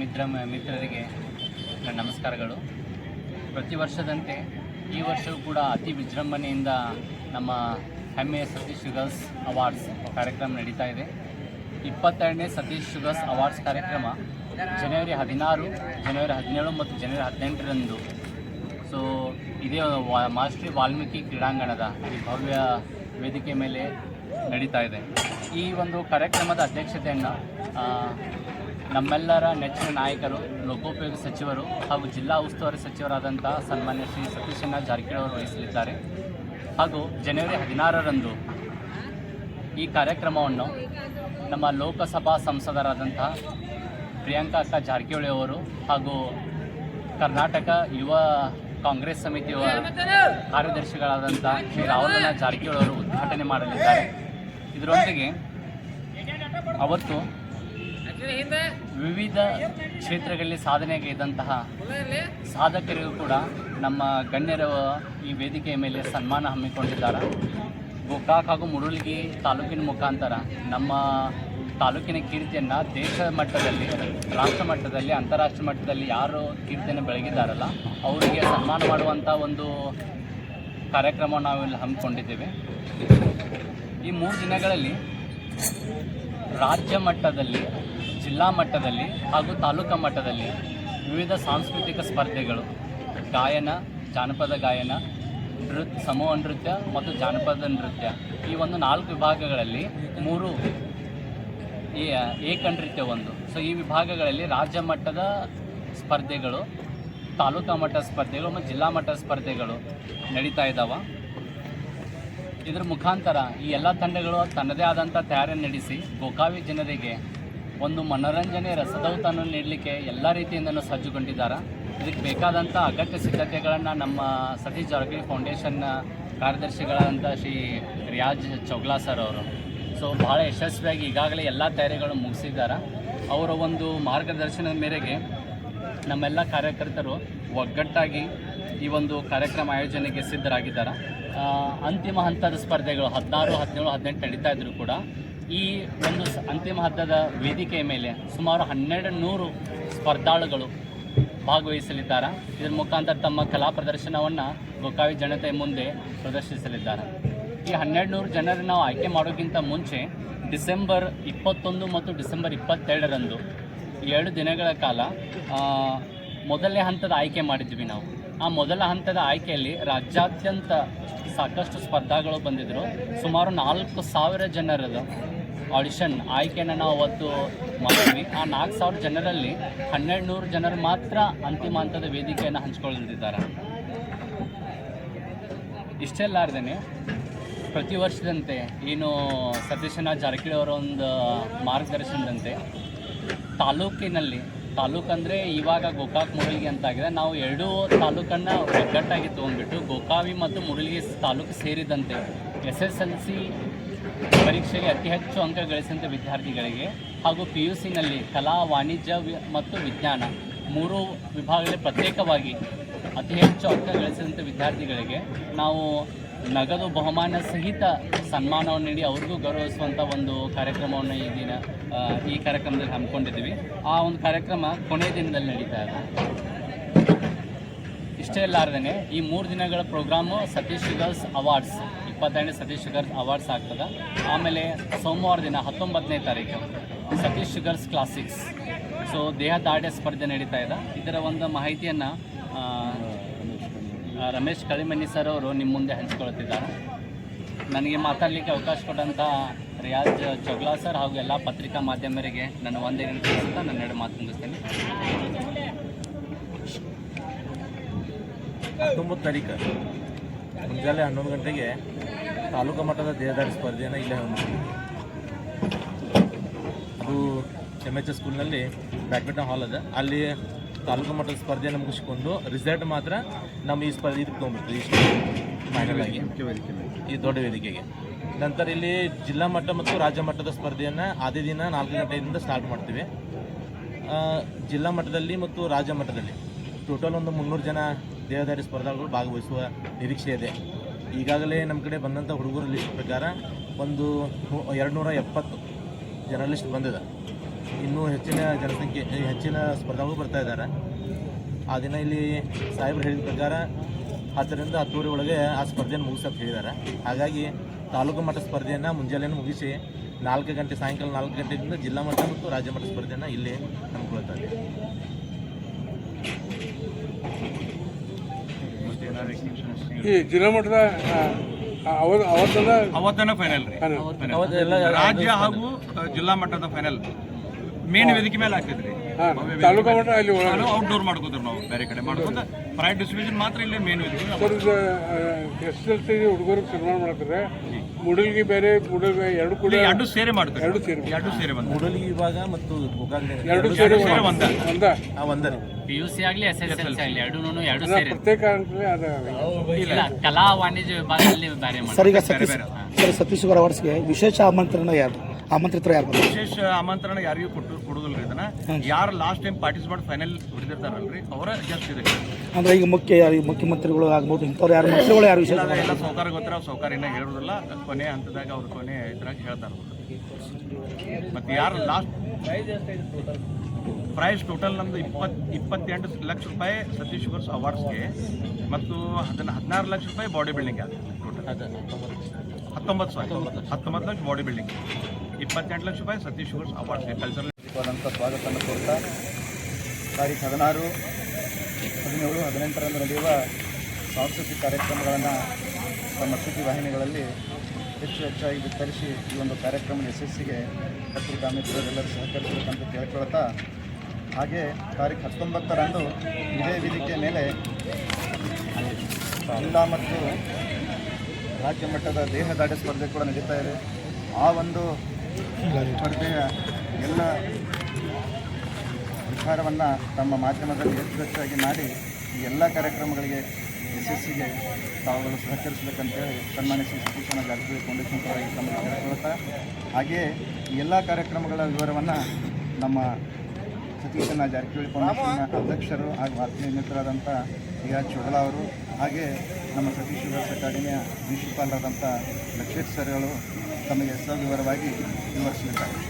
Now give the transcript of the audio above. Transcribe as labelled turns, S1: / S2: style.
S1: ಮಿತ್ರ, ಮಿತ್ರರಿಗೆ ನಮಸ್ಕಾರಗಳು. ಪ್ರತಿ ವರ್ಷದಂತೆ ಈ ವರ್ಷವೂ ಕೂಡ ಅತಿ ವಿಜೃಂಭಣೆಯಿಂದ ನಮ್ಮ ಹೆಮ್ಮೆಯ ಸತೀಶ್ ಶುಗರ್ಸ್ ಅವಾರ್ಡ್ಸ್ ಕಾರ್ಯಕ್ರಮ ನಡೀತಾ ಇದೆ. ಇಪ್ಪತ್ತೆರಡನೇ ಸತೀಶ್ ಶುಗರ್ಸ್ ಅವಾರ್ಡ್ಸ್ ಕಾರ್ಯಕ್ರಮ ಜನವರಿ ಹದಿನಾರು, ಜನವರಿ ಹದಿನೇಳು ಮತ್ತು ಜನವರಿ ಹದಿನೆಂಟರಂದು. ಸೊ ಇದೇ ಮಹರ್ಷಿ ವಾಲ್ಮೀಕಿ ಕ್ರೀಡಾಂಗಣದ ಈ ಭವ್ಯ ವೇದಿಕೆ ಮೇಲೆ ನಡೀತಾ ಇದೆ. ಈ ಒಂದು ಕಾರ್ಯಕ್ರಮದ ಅಧ್ಯಕ್ಷತೆಯನ್ನು ನಮ್ಮೆಲ್ಲರ ನೆಚ್ಚಿನ ನಾಯಕರು, ಲೋಕೋಪಯೋಗಿ ಸಚಿವರು ಹಾಗೂ ಜಿಲ್ಲಾ ಉಸ್ತುವಾರಿ ಸಚಿವರಾದಂಥ ಸನ್ಮಾನ್ಯ ಶ್ರೀ ಸತೀಶಣ್ಣ ಜಾರಕಿಹೊಳಿ ಅವರು ವಹಿಸಲಿದ್ದಾರೆ. ಹಾಗೂ ಜನವರಿ ಹದಿನಾರರಂದು ಈ ಕಾರ್ಯಕ್ರಮವನ್ನು ನಮ್ಮ ಲೋಕಸಭಾ ಸಂಸದರಾದಂಥ ಪ್ರಿಯಾಂಕಾ ಅಕ್ಕ ಜಾರಕಿಹೊಳಿ ಅವರು ಹಾಗೂ ಕರ್ನಾಟಕ ಯುವ ಕಾಂಗ್ರೆಸ್ ಸಮಿತಿಯ ಕಾರ್ಯದರ್ಶಿಗಳಾದಂಥ ಶ್ರೀ ರಾಹುಲಣ್ಣ ಜಾರಕಿಹೊಳಿ ಅವರು ಉದ್ಘಾಟನೆ ಮಾಡಲಿದ್ದಾರೆ. ಇದರೊಂದಿಗೆ ಅವತ್ತು ವಿವಿಧ ಕ್ಷೇತ್ರಗಳಲ್ಲಿ ಸಾಧನೆಗೈದಂತಹ ಸಾಧಕರಿಗೂ ಕೂಡ ನಮ್ಮ ಗಣ್ಯರ ಈ ವೇದಿಕೆಯ ಮೇಲೆ ಸನ್ಮಾನ ಹಮ್ಮಿಕೊಂಡಿದ್ದಾರೆ. ಗೋಕಾಕ್ ಹಾಗೂ ಮುರುಳ್ಗಿ ತಾಲೂಕಿನ ಮುಖಾಂತರ ನಮ್ಮ ತಾಲೂಕಿನ ಕೀರ್ತಿಯನ್ನು ದೇಶ ಮಟ್ಟದಲ್ಲಿ ರಾಷ್ಟ್ರ ಮಟ್ಟದಲ್ಲಿ ಅಂತಾರಾಷ್ಟ್ರೀಯ ಮಟ್ಟದಲ್ಲಿ ಯಾರು ಕೀರ್ತಿಯನ್ನು ಬೆಳಗಿದ್ದಾರಲ್ಲ ಅವರಿಗೆ ಸನ್ಮಾನ ಮಾಡುವಂಥ ಒಂದು ಕಾರ್ಯಕ್ರಮವನ್ನು ನಾವಿಲ್ಲಿ ಹಮ್ಮಿಕೊಂಡಿದ್ದೇವೆ. ಈ ಮೂರು ದಿನಗಳಲ್ಲಿ ರಾಜ್ಯ ಮಟ್ಟದಲ್ಲಿ ಜಿಲ್ಲಾ ಮಟ್ಟದಲ್ಲಿ ಹಾಗೂ ತಾಲೂಕು ಮಟ್ಟದಲ್ಲಿ ವಿವಿಧ ಸಾಂಸ್ಕೃತಿಕ ಸ್ಪರ್ಧೆಗಳು, ಗಾಯನ, ಜಾನಪದ ಗಾಯನ ನೃತ್ಯ ಸಮೂಹ ನೃತ್ಯ ಮತ್ತು ಜಾನಪದ ನೃತ್ಯ. ಈ ಒಂದು ನಾಲ್ಕು ವಿಭಾಗಗಳಲ್ಲಿ ಮೂರು ಈ ಏಕ ನೃತ್ಯ ಒಂದು. ಸೊ ಈ ವಿಭಾಗಗಳಲ್ಲಿ ರಾಜ್ಯ ಮಟ್ಟದ ಸ್ಪರ್ಧೆಗಳು, ತಾಲೂಕಾ ಮಟ್ಟದ ಸ್ಪರ್ಧೆಗಳು ಮತ್ತು ಜಿಲ್ಲಾ ಮಟ್ಟದ ಸ್ಪರ್ಧೆಗಳು ನಡೀತಾ ಇದ್ದಾವೆ ಇದರ ಮುಖಾಂತರ ಈ ಎಲ್ಲ ತಂಡಗಳು ತನ್ನದೇ ಆದಂಥ ತಯಾರಿ ನಡೆಸಿ ಗೋಕಾವಿ ಜನರಿಗೆ ಒಂದು ಮನೋರಂಜನೆ ರಸದೌತನ್ನು ನೀಡಲಿಕ್ಕೆ ಎಲ್ಲ ರೀತಿಯಿಂದಲೂ ಸಜ್ಜುಗೊಂಡಿದ್ದಾರೆ? ಇದಕ್ಕೆ ಬೇಕಾದಂಥ ಅಗತ್ಯ ಸಿದ್ಧತೆಗಳನ್ನು ನಮ್ಮ ಸತೀಶ್ ಜಾರಕಿಹೊಳಿ ಫೌಂಡೇಶನ್ನ ಕಾರ್ಯದರ್ಶಿಗಳಾದಂಥ ಶ್ರೀ ರಿಯಾಜ್ ಚೌಗ್ಲಾ ಸರ್ ಅವರು. ಸೊ ಭಾಳ ಯಶಸ್ವಿಯಾಗಿ ಈಗಾಗಲೇ ಎಲ್ಲ ತಯಾರಿಗಳು ಮುಗಿಸಿದ್ದಾರೆ? ಅವರ ಒಂದು ಮಾರ್ಗದರ್ಶನದ ಮೇರೆಗೆ ನಮ್ಮೆಲ್ಲ ಕಾರ್ಯಕರ್ತರು ಒಗ್ಗಟ್ಟಾಗಿ ಈ ಒಂದು ಕಾರ್ಯಕ್ರಮ ಆಯೋಜನೆಗೆ ಸಿದ್ಧರಾಗಿದ್ದಾರೆ? ಅಂತಿಮ ಹಂತದ ಸ್ಪರ್ಧೆಗಳು ಹದಿನಾರು, ಹದಿನೇಳು, ಹದಿನೆಂಟು ನಡೀತಾ ಇದ್ರು ಕೂಡ. ಈ ಒಂದು ಅಂತಿಮ ಹಂತದ ವೇದಿಕೆಯ ಮೇಲೆ ಸುಮಾರು ಹನ್ನೆರಡು ನೂರು ಸ್ಪರ್ಧಾಳುಗಳು ಭಾಗವಹಿಸಲಿದ್ದಾರೆ? ಇದರ ಮುಖಾಂತರ ತಮ್ಮ ಕಲಾ ಪ್ರದರ್ಶನವನ್ನು ಗೋಕಾವಿ ಜನತೆ ಮುಂದೆ ಪ್ರದರ್ಶಿಸಲಿದ್ದಾರೆ? ಈ ಹನ್ನೆರಡು ನೂರು ಜನರನ್ನು ನಾವು ಆಯ್ಕೆ ಮಾಡೋಕ್ಕಿಂತ ಮುಂಚೆ ಡಿಸೆಂಬರ್ ಇಪ್ಪತ್ತೊಂದು ಮತ್ತು ಡಿಸೆಂಬರ್ ಇಪ್ಪತ್ತೆರಡರಂದು ಎರಡು ದಿನಗಳ ಕಾಲ ಮೊದಲನೇ ಹಂತದ ಆಯ್ಕೆ ಮಾಡಿದ್ವಿ ನಾವು. ಆ ಮೊದಲ ಹಂತದ ಆಯ್ಕೆಯಲ್ಲಿ ರಾಜ್ಯಾದ್ಯಂತ ಸಾಕಷ್ಟು ಸ್ಪರ್ಧಾಗಳು ಬಂದಿದ್ದರು ಸುಮಾರು ನಾಲ್ಕು ಸಾವಿರ ಜನರದು ಆಡಿಷನ್ ಆಯ್ಕೆನ ನಾವು ಅವತ್ತು ಮಾಡಿದ್ವಿ. ಆ ನಾಲ್ಕು ಸಾವಿರ ಜನರಲ್ಲಿ ಹನ್ನೆರಡು ನೂರು ಜನರು ಮಾತ್ರ ಅಂತಿಮ ಹಂತದ ವೇದಿಕೆಯನ್ನು ಹಂಚ್ಕೊಳ್ತಿದ್ದಾರೆ ಇಷ್ಟೆಲ್ಲಾರ್ದೇ ಪ್ರತಿ ವರ್ಷದಂತೆ ಏನು ಸತೀಶನ ಜಾರಕಿಹೊಳಿ ಅವರ ಒಂದು ಮಾರ್ಗದರ್ಶನದಂತೆ ತಾಲೂಕಿನಲ್ಲಿ ತಾಲೂಕಂದರೆ ಇವಾಗ ಗೋಕಾಕ್ ಮುರಳಿಗೆ ಅಂತ ಆಗಿದೆ. ನಾವು ಎರಡೂ ತಾಲೂಕನ್ನು ಒಗ್ಗಟ್ಟಾಗಿ ತೊಗೊಂಡ್ಬಿಟ್ಟು ಗೋಕಾವಿ ಮತ್ತು ಮುರಳಿಗೆ ತಾಲೂಕು ಸೇರಿದಂತೆ ಎಸ್ ಎಸ್ ಎಲ್ ಸಿ ಪರೀಕ್ಷೆಗೆ ಅತಿ ಹೆಚ್ಚು ಅಂಕ ಗಳಿಸಿದಂಥ ವಿದ್ಯಾರ್ಥಿಗಳಿಗೆ ಹಾಗೂ ಪಿ ಯು ಸಿನಲ್ಲಿ ಕಲಾ, ವಾಣಿಜ್ಯ ಮತ್ತು ವಿಜ್ಞಾನ ಮೂರು ವಿಭಾಗದಲ್ಲಿ ಪ್ರತ್ಯೇಕವಾಗಿ ಅತಿ ಹೆಚ್ಚು ಅಂಕ ಗಳಿಸಿದಂಥ ವಿದ್ಯಾರ್ಥಿಗಳಿಗೆ ನಾವು ನಗದು ಬಹುಮಾನ ಸಹಿತ ಸನ್ಮಾನವನ್ನು ನೀಡಿ ಅವ್ರಿಗೂ ಗೌರವಿಸುವಂಥ ಒಂದು ಕಾರ್ಯಕ್ರಮವನ್ನು ಈ ದಿನ ಈ ಕಾರ್ಯಕ್ರಮದಲ್ಲಿ ಹಮ್ಮಿಕೊಂಡಿದ್ದೀವಿ. ಆ ಒಂದು ಕಾರ್ಯಕ್ರಮ ಕೊನೆಯ ದಿನದಲ್ಲಿ ನಡೀತಾ ಇದೆ. ಇಷ್ಟೇ ಇಲ್ಲಾರ್ದೇ ಈ ಮೂರು ದಿನಗಳ ಪ್ರೋಗ್ರಾಮು ಸತೀಶ್ ಶುಗರ್ಸ್ ಅವಾರ್ಡ್ಸ್ ಇಪ್ಪತ್ತೆರಡನೇ ಸತೀಶ್ ಶುಗರ್ಸ್ ಅವಾರ್ಡ್ಸ್ ಆಗ್ತದೆ. ಆಮೇಲೆ ಸೋಮವಾರ ದಿನ ಹತ್ತೊಂಬತ್ತನೇ ತಾರೀಕು ಸತೀಶ್ ಶುಗರ್ಸ್ ಕ್ಲಾಸಿಕ್ಸ್ ಸೊ ದೇಹ ದಾಢ್ಯ ಸ್ಪರ್ಧೆ ನಡೀತಾ ಇದೆ. ಇದರ ಒಂದು ಮಾಹಿತಿಯನ್ನು ರಮೇಶ್ ಕಳಿಮನಿ ಸರ್ ಅವರು ನಿಮ್ಮ ಮುಂದೆ ಹಂಚ್ಕೊಳ್ತಿದ್ದಾರೆ. ನನಗೆ ಮಾತಾಡಲಿಕ್ಕೆ ಅವಕಾಶ ಕೊಟ್ಟಂಥ ರಿಯಾಜ್ ಚೊಗ್ಲಾ ಸರ್ ಹಾಗೂ ಎಲ್ಲ ಪತ್ರಿಕಾ ಮಾಧ್ಯಮರಿಗೆ ನನ್ನ ಒಂದೇ ಅಂತ ನನ್ನ ಎರಡು ಮಾತು ಮುಗಿಸ್ತೀನಿ.
S2: ಹತ್ತೊಂಬತ್ತು ತಾರೀಕು. ಮುಂಜಾನೆ ಹನ್ನೊಂದು ಗಂಟೆಗೆ ತಾಲೂಕು ಮಟ್ಟದ ದೇಹದಾರಿ ಸ್ಪರ್ಧೆಯನ್ನು ಇಲ್ಲೇ ಅದು ಎಂ ಎಚ್ ಎಸ್ ಸ್ಕೂಲ್ನಲ್ಲಿ ಬ್ಯಾಡ್ಮಿಂಟನ್ ಹಾಲ್ ಅದ. ಅಲ್ಲಿ ತಾಲೂಕು ಮಟ್ಟದ ಸ್ಪರ್ಧೆಯನ್ನು ಮುಗಿಸಿಕೊಂಡು ರಿಸಲ್ಟ್ ಮಾತ್ರ ನಮ್ಮ ಈ ಸ್ಪರ್ಧೆ ಇದಕ್ಕೆ ತೊಗೊಂಡ್ಬಿಡ್ತೀವಿ ಇಷ್ಟು ಫೈನಲ್ ಆಗಿ. ಈ ದೊಡ್ಡ ವೇದಿಕೆಗೆ. ನಂತರ ಇಲ್ಲಿ ಜಿಲ್ಲಾ ಮಟ್ಟ ಮತ್ತು ರಾಜ್ಯ ಮಟ್ಟದ ಸ್ಪರ್ಧೆಯನ್ನು ಅದೇ ದಿನ ನಾಲ್ಕು ಗಂಟೆಯಿಂದ ಸ್ಟಾರ್ಟ್ ಮಾಡ್ತೀವಿ. ಜಿಲ್ಲಾ ಮಟ್ಟದಲ್ಲಿ ಮತ್ತು ರಾಜ್ಯ ಮಟ್ಟದಲ್ಲಿ. ಟೋಟಲ್ ಒಂದು ಮುನ್ನೂರು ಜನ ದೇಹದಾರಿ ಸ್ಪರ್ಧಾಳುಗಳು ಭಾಗವಹಿಸುವ ನಿರೀಕ್ಷೆ ಇದೆ. ಈಗಾಗಲೇ ನಮ್ಮ ಕಡೆ ಬಂದಂಥ ಹುಡುಗರ ಲಿಸ್ಟ್ ಪ್ರಕಾರ ಒಂದು ಎರಡು ನೂರ ಎಪ್ಪತ್ತು ಜರ್ನಲಿಸ್ಟ್ ಬಂದಿದೆ. ಇನ್ನೂ ಹೆಚ್ಚಿನ ಜನಸಂಖ್ಯೆ ಹೆಚ್ಚಿನ ಸ್ಪರ್ಧಾಗಳು ಬರ್ತಾ ಇದ್ದಾರೆ ಆ ದಿನ ಇಲ್ಲಿ ಸಾಹೇಬ್ರು ಹೇಳಿದ ಪ್ರಕಾರ ಹತ್ತರಿಂದ ಹತ್ತುವರೆ ಒಳಗೆ ಆ ಸ್ಪರ್ಧೆಯನ್ನು ಮುಗಿಸಕ್ಕೆ ಹೇಳಿದ್ದಾರೆ. ಹಾಗಾಗಿ ತಾಲೂಕು ಮಟ್ಟ ಸ್ಪರ್ಧೆಯನ್ನು ಮುಂಜಾನೆಯನ್ನು ಮುಗಿಸಿ ನಾಲ್ಕು ಗಂಟೆ ಸಾಯಂಕಾಲ ನಾಲ್ಕು ಗಂಟೆಯಿಂದ ಜಿಲ್ಲಾ ಮಟ್ಟ ಮತ್ತು ರಾಜ್ಯ ಮಟ್ಟ ಸ್ಪರ್ಧೆಯನ್ನು ಇಲ್ಲಿ ಹಮ್ಮಿಕೊಳ್ತಾ
S3: ಈ ಜಿಲ್ಲಾ ಮಟ್ಟದ
S4: ಅವತ್ತನ ಫೈನಲ್ ರಾಜ್ಯ ಹಾಗೂ ಜಿಲ್ಲಾ ಮಟ್ಟದ ಫೈನಲ್ ಮೇನ್ ವೇದಿಕೆ ಮೇಲೆ ಹಾಕಿದ್ರಿ.
S3: ಹಾಂ ತಾಲೂಕಾ ಅಲ್ಲಿ
S4: ಔಟ್ಡೋರ್ ಮಾಡ್ಕೋತೀವಿ ನಾವು ಬೇರೆ ಕಡೆ. ಮಾಡ್ಕೊಂಡು ಪ್ರೈಡ್ ಡಿಸ್ಟ್ರಿಬ್ಯೂಷನ್ ಮಾತ್ರ ಇಲ್ಲೇ ಮೇನ್ ವೇದಿಕೆ
S3: ಎಸ್ ಎಲ್ ಸಿ ಹುಡುಗರಿಗೆ ಸನ್ಮಾನ ಮಾಡ್ತಾರೆ. ಮುಡಲ್ಗಿ ಬೇರೆ ಮುಡಲ್ಗಿ ಎರಡು ಕೂಡ
S4: ಎರಡು ಸೇರೆ ಮಾಡ್ತಾರೆ.
S3: ಎರಡು ಸೇರಿ
S4: ಎರಡು ಸೇರೆ ಬಂದ
S2: ಮುಡಲ್ಗಿ ವಿಭಾಗ ಮತ್ತು
S3: ಎರಡು ಸೇರೆ
S4: ಸೇರಿ ಒಂದ.
S3: ಒಂದ.
S2: ಆ ಒಂದರಿ
S1: ಪಿ ಯು ಸಿ ಆಗಲಿ ಎಸ್ ಎಸ್ ಎಲ್ ಸಿ ಆಗಲಿ ಎರಡೂ ಎರಡು ಸೇರಿ.
S3: ಪ್ರತ್ಯೇಕ ಅಂತಲೇ ಅದ.
S1: ಇಲ್ಲ ಕಲಾ ವಾಣಿಜ್ಯ ವಿಭಾಗದಲ್ಲಿ ಬೇರೆ
S5: ಸರ್ ಈಗ ಸತೀಶ್ ಸರ್ ಸತೀಶ್ ಗೌಡ ವಿಶೇಷ ಆಮಂತ್ರಣ ಯಾರು ಆಮಂತ್ರಿತರು ಯಾರು
S4: ವಿಶೇಷ ಆಮಂತ್ರಣ ಯಾರಿಗೂ ಕೊಟ್ಟು ಕೊಡುದಿಲ್ಲ ಇದನ್ನ. ಯಾರು ಲಾಸ್ಟ್ ಟೈಮ್ ಪಾರ್ಟಿಸಿಪೇಟ್ ಫೈನಲ್ ಹೊಡೆದಿರ್ತಾರಲ್ರಿ ಅವರ ಜಸ್ಟ್ ಇದೆ.
S5: ಅಂದ್ರೆ ಈಗ ಮುಖ್ಯ ಯಾರು ಮುಖ್ಯಮಂತ್ರಿಗಳು ಆಗ್ಬೋದು ಇಂಥವ್ರು ಯಾರು ಮಂತ್ರಿಗಳು ಯಾರು ವಿಶೇಷ?
S4: ಎಲ್ಲ ಸೌಕಾರ ಗೊತ್ತಿರ ಸೌಕರ್ಯನ ಹೇಳೋದಿಲ್ಲ. ಕೊನೆ ಹಂತದಾಗ ಅವ್ರು ಕೊನೆ ಇದ್ರಾಗ ಹೇಳ್ತಾರೆ ಮತ್ತೆ ಯಾರು ಲಾಸ್ಟ್ ಪ್ರೈಸ್ ಟೋಟಲ್ ನಮ್ದು ಇಪ್ಪತ್ ಇಪ್ಪತ್ತೆಂಟು ಲಕ್ಷ ರೂಪಾಯಿ ಸತೀಶ್ ಗೋರ್ಸ್ ಅವಾರ್ಡ್ಸ್ಗೆ ಮತ್ತು ಅದನ್ನ ಹದಿನಾರು ಲಕ್ಷ ರೂಪಾಯಿ ಬಾಡಿ ಬಿಲ್ಡಿಂಗ್ ಆಗುತ್ತೆ ಟೋಟಲ್ ಹತ್ತೊಂಬತ್ತು ಸಾವಿರ. ಹತ್ತೊಂಬತ್ತು ಲಕ್ಷ ಬಾಡಿ ಬಿಲ್ಡಿಂಗ್ ಇಪ್ಪತ್ತೆಂಟು ಲಕ್ಷ ರೂಪಾಯಿ ಸತೀಶ್ ಶುಗರ್ಸ್ ಅವಾರ್ಡ್ಸ್ ಕಲ್ಚರಲ್
S6: ಆದಂಥ ಸ್ವಾಗತವನ್ನು ಕೊಡ್ತಾ ತಾರೀಖು ಹದಿನಾರು, ಹದಿನೇಳು, ಹದಿನೆಂಟರಂದು ನಡೆಯುವ ಸಾಂಸ್ಕೃತಿಕ ಕಾರ್ಯಕ್ರಮಗಳನ್ನು ತಮ್ಮ ಸುದ್ದಿ ವಾಹಿನಿಗಳಲ್ಲಿ ಹೆಚ್ಚು ಹೆಚ್ಚಾಗಿ ವಿತರಿಸಿ ಈ ಒಂದು ಕಾರ್ಯಕ್ರಮದ ಯಶಸ್ಸಿಗೆ ಪತ್ರಿಕಾ ಮಿತ್ರರೆಲ್ಲರೂ ಸಹಕರಿಸಬೇಕಂತ ಕೇಳ್ಕೊಳ್ತಾ, ಹಾಗೆ ತಾರೀಖು ಹತ್ತೊಂಬತ್ತರಂದು ಇದೇ ವೇದಿಕೆ ಮೇಲೆ ಜಿಲ್ಲಾ ಮತ್ತು ರಾಜ್ಯ ಮಟ್ಟದ ದೇಹದಾಢ್ಯ ಸ್ಪರ್ಧೆ ಕೂಡ ನಡೀತಾ ಇದೆ. ಆ ಒಂದು ಸ್ಪರ್ಧೆಯ ಎಲ್ಲ ವಿಚಾರವನ್ನು ತಮ್ಮ ಮಾಧ್ಯಮದಲ್ಲಿ ಹೆಚ್ಚು ಹೆಚ್ಚಾಗಿ ಮಾಡಿ ಈ ಎಲ್ಲ ಕಾರ್ಯಕ್ರಮಗಳಿಗೆ ಯಶಸ್ಸಿಗೆ ತಾವುಗಳು ಸಹಕರಿಸಬೇಕಂತೇಳಿ ಸನ್ಮಾನ್ಯ ಶ್ರೀ ಸತೀಶನ ಜಾರಕಿಹೊಳಿ ಫೌಂಡೇಶನ್ ಪರವಾಗಿ ತಮಗೆ ಕೇಳ್ಕೊಳ್ತಾ, ಹಾಗೆಯೇ ಈ ಎಲ್ಲ ಕಾರ್ಯಕ್ರಮಗಳ ವಿವರವನ್ನು ನಮ್ಮ ಸತೀಶನ ಜಾರಕಿಹೊಳಿ ಫೌಂಡೇಶನ್ನ ಅಧ್ಯಕ್ಷರು ಹಾಗೂ ಆತ್ಮೀಯ ಮಿತ್ರರಾದಂಥ ಡಿ ಆರ್ ಚೋಳಾ ಅವರು ಹಾಗೆ ನಮ್ಮ ಸತೀಶ್ ವಿಕಾಸ್ ಅಕಾಡೆಮಿಯ ಪ್ರಿನ್ಸಿಪಾಲರಾದಂಥ ಲಕ್ಷೇಶ್ ಸರ್ಗಳು ತಮಗೆ ಸವಿವರವಾಗಿ ವಿವರಿಸಲಿದ್ದಾರೆ